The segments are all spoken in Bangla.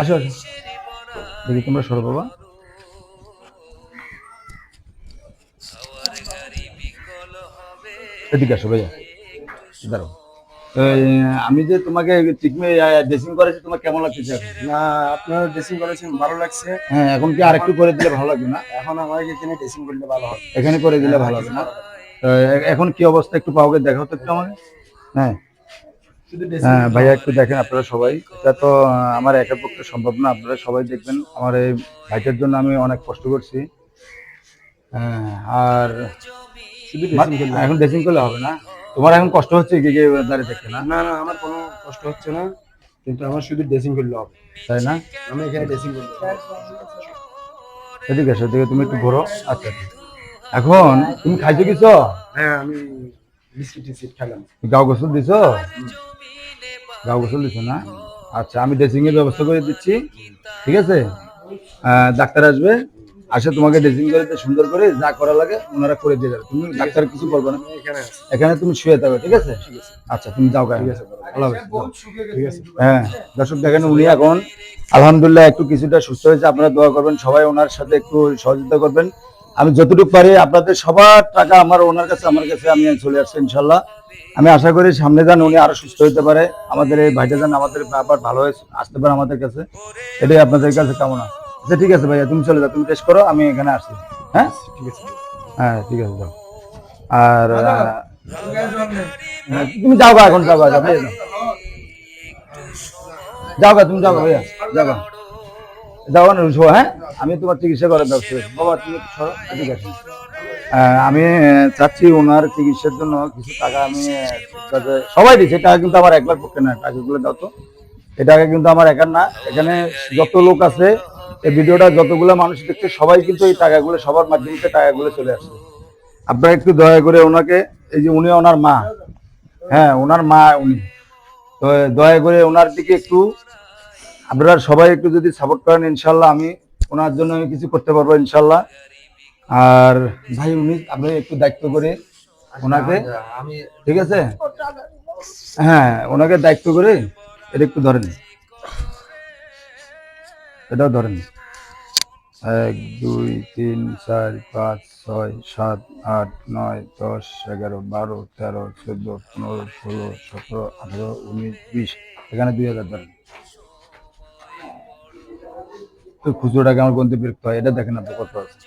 আসো আসো। দেখি তোমরা সরো বাবা। এদিকে আসো ভাইয়া দাঁড়াও। আমি যে তোমাকে ট্রিটমেন্ট ড্রেসিং করেছি তোমার কেমন লাগছে? না আপনার ড্রেসিং করেছেন ভালো লাগছে। হ্যাঁ এখন কি আরেকটু করে দিলে ভালো লাগবে না? এখন আমার এখানে ড্রেসিং করলে ভালো হবে এখানে করে দিলে ভালো হবে না? এখন কি অবস্থা? একটু পাওকে দেখাও তো একটু আমাকে। হ্যাঁ। হ্যাঁ ভাইয়া একটু দেখেন আপনারা সবাই। এটা তো আমার একের পক্ষে সম্ভব না আপনারা সবাই দেখবেন। আমার এই ভাইটার জন্য আমি অনেক কষ্ট করছি। হ্যাঁ আর এখন ড্রেসিং করলে হবে না? তোমার এখন কষ্ট হচ্ছে কি দাঁড়িয়ে দেখতে না? না না আমার কোনো কষ্ট হচ্ছে না কিন্তু আমার শুধু ড্রেসিং করলে হবে। তাই না? আমি এখানে ড্রেসিং করলে এদিকে এদিকে তুমি একটু ঘোরো। আচ্ছা আচ্ছা। এখন তুমি খাইছো কিছু? হ্যাঁ আমি বিস্কিট টিস্কিট খেলাম গাও গোসল দিছো? গাও গোসল না। আচ্ছা আমি ড্রেসিং এর ব্যবস্থা করে দিচ্ছি। ঠিক আছে? ডাক্তার আসবে আসে তোমাকে ড্রেসিং করে সুন্দর করে যা করা লাগে ওনারা করে দিয়ে যাবে। তুমি ডাক্তার কিছু করবে না। এখানে এখানে তুমি শুয়ে থাকবে ঠিক আছে? আচ্ছা তুমি যাও ভালো হবে ঠিক আছে। হ্যাঁ দর্শক দেখেন উনি এখন আলহামদুলিল্লাহ একটু কিছুটা সুস্থ হয়েছে। আপনারা দোয়া করবেন সবাই ওনার সাথে একটু সহযোগিতা করবেন। আমি যতটুকু পারি আপনাদের সবার টাকা আমার ওনার কাছে আমার কাছে আমি চলে আসছি ইনশাল্লাহ। আমি আশা করি সামনে যান উনি আরও সুস্থ হতে পারে। আমাদের এই ভাইটা যান আমাদের ব্যাপার ভালো হয়ে আসতে পারে আমাদের কাছে। এটাই আপনাদের কাছে কামনা। আচ্ছা ঠিক আছে ভাইয়া তুমি চলে যাও তুমি টেস্ট করো আমি এখানে আসছি। হ্যাঁ? ঠিক আছে হ্যাঁ ঠিক আছে যাও। আর তুমি যাও গা এখন যাও যাও যাও। যাও গা তুমি যাও ভাইয়া যাও গা যাও হ্যাঁ? আমি তোমার চিকিৎসা করার ব্যবস্থা বাবা, তুমি ঠিক আছে আমি চাচ্ছি ওনার চিকিৎসার জন্য কিছু টাকা আমি সবাই দিচ্ছে, টাকা কিন্তু আমার একলার পক্ষে না টাকাগুলো দাও তো। এই টাকা কিন্তু আমার একার না। এখানে যত লোক আছে, এই ভিডিওটা যতগুলো মানুষ দেখছে, সবাই কিন্তু এই টাকাগুলো, সবার মাধ্যমে টাকাগুলো চলে আসছে। আপনারা একটু দয়া করে ওনাকে, এই যে উনি ওনার মা হ্যাঁ ওনার মা উনি। তো দয়া করে ওনার দিকে একটু আপনারা সবাই একটু যদি সাপোর্ট করেন, ইনশাল্লাহ আমি ওনার জন্য আমি কিছু করতে পারব, ইনশাল্লাহ। আর ভাই, উনি আপনি একটু দায়িত্ব করে ওনাকে, ঠিক আছে? হ্যাঁ ওনাকে দায়িত্ব করে এটা একটু ধরেন। এটাও ধরেন। এক, দুই, তিন, চার, পাঁচ, ছয়, সাত, আট, নয়, দশ, এগারো, বারো, তেরো, চোদ্দ, পনেরো, ষোলো, সতেরো, আঠারো, উনিশ, বিশ, এখানে দুই হাজার ধরেন। তো খুচরোটাকে আমার গন্তি বিরক্ত হয়, এটা দেখেন আপনি কত আছে।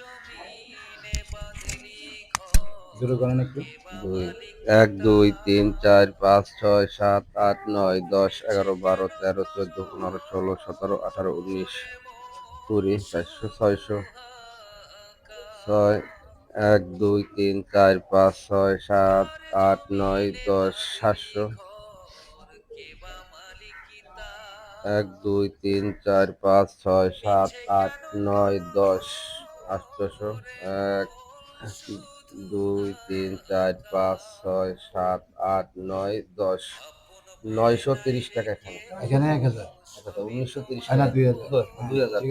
দুই, এক, দুই, তিন, চার, পাঁচ, ছয়, সাত, আট, নয়, দশ, এগারো, বারো, তেরো, চোদ্দ, পনেরো, ষোলো, সতেরো, আঠারো, উনিশ, কুড়ি, চারশো, ছয়শো। ছয়, এক, দুই, তিন, চার, পাঁচ, ছয়, সাত, আট, নয়, দশ, সাতশো। এক দুই তিন চার পাঁচ ছয় সাত আট নয় দশ আটশোশো এক দুই তিন চার পাঁচ ছয় সাত আট নয় দশ। নয়শো তিরিশ টাকা এখানে। এখানে এক হাজার। আচ্ছা উনিশশো তিরিশ না, দুই হাজার। দুই হাজার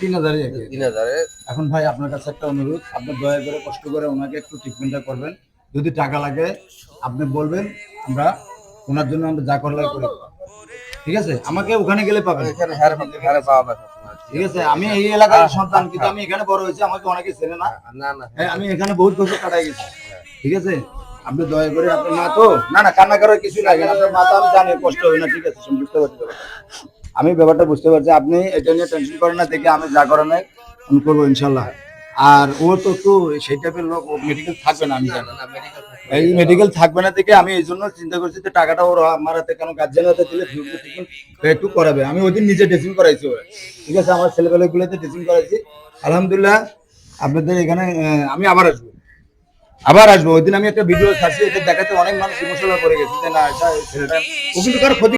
তিন হাজারই এক তিন হাজারে। এখন ভাই আপনার কাছে একটা অনুরোধ। আপনি দয়া করে কষ্ট করে ওনাকে একটু ট্রিটমেন্টটা করবেন। যদি টাকা লাগে আপনি বলবেন আমরা ওনার জন্য আমরা যা করার লাগে করে। ঠিক আছে? আমাকে ওখানে গেলে পাবেন। এখানে হ্যাঁ হ্যাঁ পাওয়া ঠিক আছে? আমি এই এলাকার সন্তান কিন্তু আমি এখানে বড় হয়েছি আমাকে অনেকে চেনে না। না না হ্যাঁ আমি এখানে বহুত বছর কাটাই গেছি। ঠিক আছে? আপনি দয়া করে আপনার মা তো না না কান্না করার কিছু লাগে না। আপনার মা তো আমি জানি কষ্ট হবে না ঠিক আছে? আমি বুঝতে পারছি ব্যাপারটা। আমি ব্যাপারটা বুঝতে পারছি। আপনি এটা নিয়ে টেনশন করেন না দেখে আমি যা করার আমি করব ইনশাল্লাহ। আর ও তো তো সেই টাইপের লোক মেডিকেল থাকবে না আমি জানি। এই মেডিকেল থাকবে না দেখে আমি এই জন্য চিন্তা করছি যে টাকাটা ওর আমার হাতে কেন গার্জেন হাতে দিলে একটু করাবে। আমি ওই দিন নিজে ড্রেসিং করাইছি ওর। ঠিক আছে আমার ছেলেবেলাগুলোতে ড্রেসিং করাইছি। আলহামদুলিল্লাহ আপনাদের এখানে আমি আবার আসব। আবার আসব। ওই দিন আমি একটা ভিডিও ছাড়ছি এটা দেখাতে অনেক মানুষ ইমোশনাল করে গেছে যে না ছেলেটা ও কিন্তু কারও ক্ষতি